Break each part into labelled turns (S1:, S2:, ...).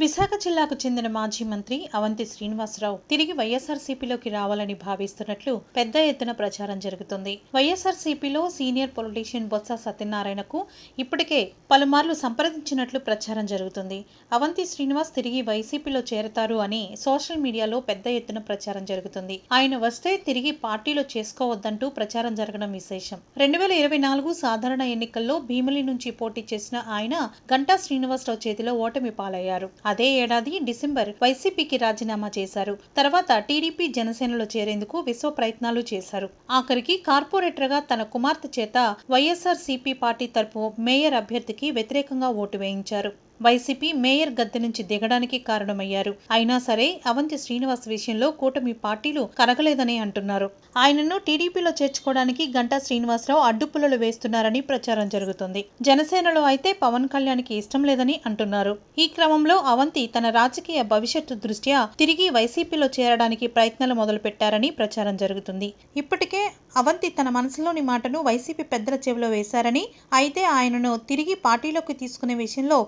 S1: విశాఖ జిల్లాకు చెందిన మాజీ మంత్రి అవంతి శ్రీనివాసరావు తిరిగి వైఎస్ఆర్సీపీలోకి రావాలని భావిస్తున్నట్లు పెద్ద ఎత్తున ప్రచారం జరుగుతుంది. వైఎస్ఆర్సీపీలో సీనియర్ పొలిటీషియన్ బొత్స సత్యనారాయణకు ఇప్పటికే పలుమార్లు సంప్రదించినట్లు ప్రచారం జరుగుతుంది. అవంతి శ్రీనివాస్ తిరిగి వైసీపీలో చేరతారు అని సోషల్ మీడియాలో పెద్ద ఎత్తున ప్రచారం జరుగుతుంది. ఆయన వస్తే తిరిగి పార్టీలో చేసుకోవద్దంటూ ప్రచారం జరగడం విశేషం. రెండు వేల ఇరవై నాలుగు సాధారణ ఎన్నికల్లో భీమిలి నుంచి పోటీ చేసిన ఆయన గంటా శ్రీనివాసరావు చేతిలో ఓటమి పాలయ్యారు. అదే ఏడాది డిసెంబర్ వైసీపీకి రాజీనామా చేశారు. తర్వాత టీడీపీ జనసేనలో చేరేందుకు విశ్వ ప్రయత్నాలు చేశారు. ఆఖరికి కార్పొరేటర్గా తన కుమార్తె చేత వైఎస్ఆర్ సిపి పార్టీ తరపు మేయర్ అభ్యర్థికి వ్యతిరేకంగా ఓటు వేయించారు. వైసీపీ మేయర్ గద్దె నుంచి దిగడానికి కారణమయ్యారు. అయినా సరే అవంతి శ్రీనివాస్ విషయంలో కూటమి పార్టీలు కరగలేదని అంటున్నారు. ఆయనను టీడీపీలో చేర్చుకోవడానికి గంటా శ్రీనివాసరావు అడ్డుపుల్లలు వేస్తున్నారని ప్రచారం జరుగుతుంది. జనసేనలో అయితే పవన్ కళ్యాణ్కి ఇష్టం లేదని అంటున్నారు. ఈ క్రమంలో అవంతి తన రాజకీయ భవిష్యత్తు దృష్ట్యా తిరిగి వైసీపీలో చేరడానికి ప్రయత్నాలు మొదలుపెట్టారని ప్రచారం జరుగుతుంది. ఇప్పటికే అవంతి తన మనసులోని మాటను వైసీపీ పెద్దల చెవిలో వేశారని అయితే ఆయనను తిరిగి పార్టీలోకి తీసుకునే విషయంలో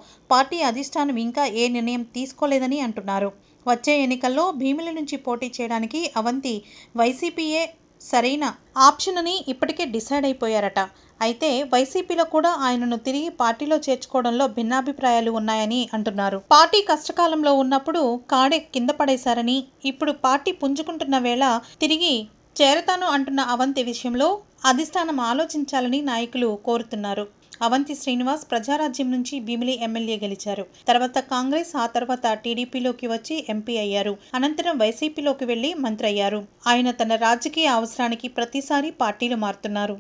S1: పార్టీ అధిష్టానం ఇంకా ఏ నిర్ణయం తీసుకోలేదని అంటున్నారు. వచ్చే ఎన్నికల్లో భీమిలి నుంచి పోటీ చేయడానికి అవంతి వైసీపీయే సరైన ఆప్షన్ అని ఇప్పటికే డిసైడ్ అయిపోయారట. అయితే వైసీపీలో కూడా ఆయనను తిరిగి పార్టీలో చేర్చుకోవడంలో భిన్నాభిప్రాయాలు ఉన్నాయని అంటున్నారు. పార్టీ కష్టకాలంలో ఉన్నప్పుడు కాడే కింద పడేశారని ఇప్పుడు పార్టీ పుంజుకుంటున్న వేళ తిరిగి చేరతాను అంటున్న అవంతి విషయంలో అధిష్టానం ఆలోచించాలని నాయకులు కోరుతున్నారు. అవంతి శ్రీనివాస్ ప్రజారాజ్యం నుంచి భీమిలి ఎమ్మెల్యే గెలిచారు. తర్వాత కాంగ్రెస్ ఆ తర్వాత టీడీపీలోకి వచ్చి ఎంపీ అయ్యారు. అనంతరం వైసీపీలోకి వెళ్ళి మంత్రి అయ్యారు. ఆయన తన రాజకీయ అవసరానికి ప్రతిసారి పార్టీలు మారుతున్నారు.